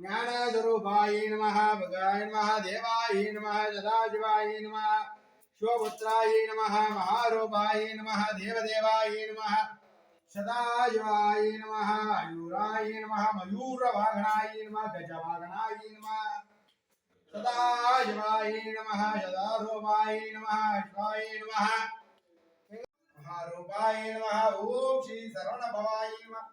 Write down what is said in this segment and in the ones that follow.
ज्ञानस्वरूपाय नमः भगाय नमः, देवाय नमः, सदाशिवाय नमः शिवपुत्राय नमः, महारूपाय नमः, देवदेवाय नमः, सदाशिवाय नमः, आयुराय नमः, मयूरवाहनाय नमः, गजवाहनाय नमः, सदाशिवाय नमः, सदारूपाय नमः शिवाय नमः, महारूपाय नमः ओम श्री सरवणभवाय नमः।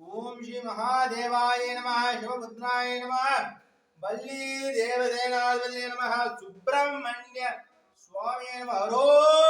ओम श्री महादेवाय नमः शिवपुत्राय नमः बल्ली देवसेनाधिपतये नमः सुब्रह्मण्य स्वामी नमः। हरो